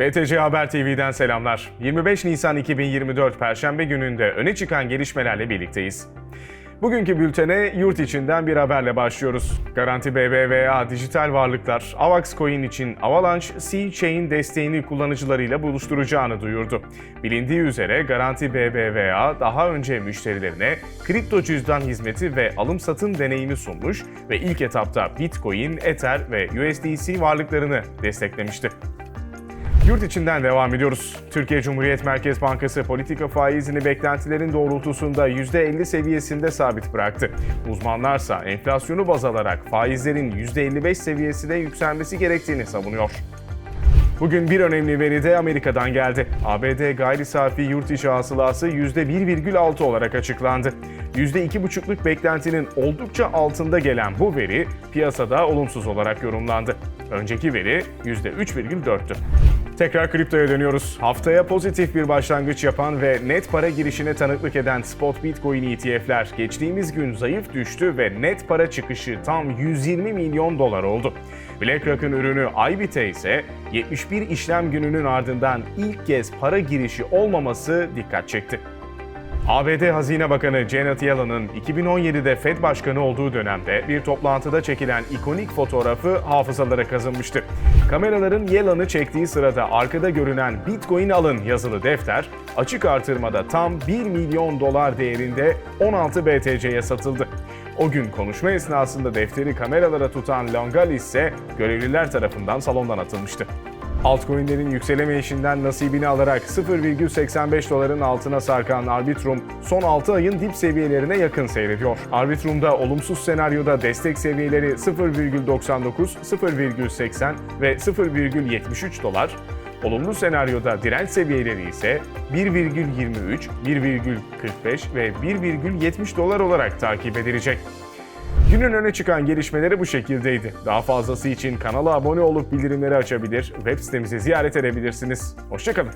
BTC Haber TV'den selamlar. 25 Nisan 2024 Perşembe gününde öne çıkan gelişmelerle birlikteyiz. Bugünkü bültene yurt içinden bir haberle başlıyoruz. Garanti BBVA dijital varlıklar Avax Coin için Avalanche C-Chain desteğini kullanıcılarıyla buluşturacağını duyurdu. Bilindiği üzere Garanti BBVA daha önce müşterilerine kripto cüzdan hizmeti ve alım satım deneyimi sunmuş ve ilk etapta Bitcoin, Ether ve USDC varlıklarını desteklemişti. Yurt içinden devam ediyoruz. Türkiye Cumhuriyet Merkez Bankası politika faizini beklentilerin doğrultusunda %50 seviyesinde sabit bıraktı. Uzmanlarsa enflasyonu baz alarak faizlerin %55 seviyesine yükselmesi gerektiğini savunuyor. Bugün bir önemli veri de Amerika'dan geldi. ABD gayri safi yurt içi hasılası %1,6 olarak açıklandı. %2,5'luk beklentinin oldukça altında gelen bu veri piyasada olumsuz olarak yorumlandı. Önceki veri %3,4'tü. Tekrar kriptoya dönüyoruz. Haftaya pozitif bir başlangıç yapan ve net para girişine tanıklık eden spot Bitcoin ETF'ler geçtiğimiz gün zayıf düştü ve net para çıkışı tam 120 milyon dolar oldu. BlackRock'ın ürünü IBIT'e ise 71 işlem gününün ardından ilk kez para girişi olmaması dikkat çekti. ABD Hazine Bakanı Janet Yellen'ın 2017'de Fed Başkanı olduğu dönemde bir toplantıda çekilen ikonik fotoğrafı hafızalara kazınmıştı. Kameraların Yellen'ı çektiği sırada arkada görünen Bitcoin alın yazılı defter açık artırmada tam 1 milyon dolar değerinde 16 BTC'ye satıldı. O gün konuşma esnasında defteri kameralara tutan Longal ise görevliler tarafından salondan atılmıştı. Altcoin'lerin yükselemeyişinden nasibini alarak 0,85 doların altına sarkan Arbitrum son 6 ayın dip seviyelerine yakın seyrediyor. Arbitrum'da olumsuz senaryoda destek seviyeleri 0,99, 0,80 ve 0,73 dolar, olumlu senaryoda direnç seviyeleri ise 1,23, 1,45 ve 1,70 dolar olarak takip edilecek. Günün öne çıkan gelişmeleri bu şekildeydi. Daha fazlası için kanala abone olup bildirimleri açabilir, web sitemizi ziyaret edebilirsiniz. Hoşçakalın.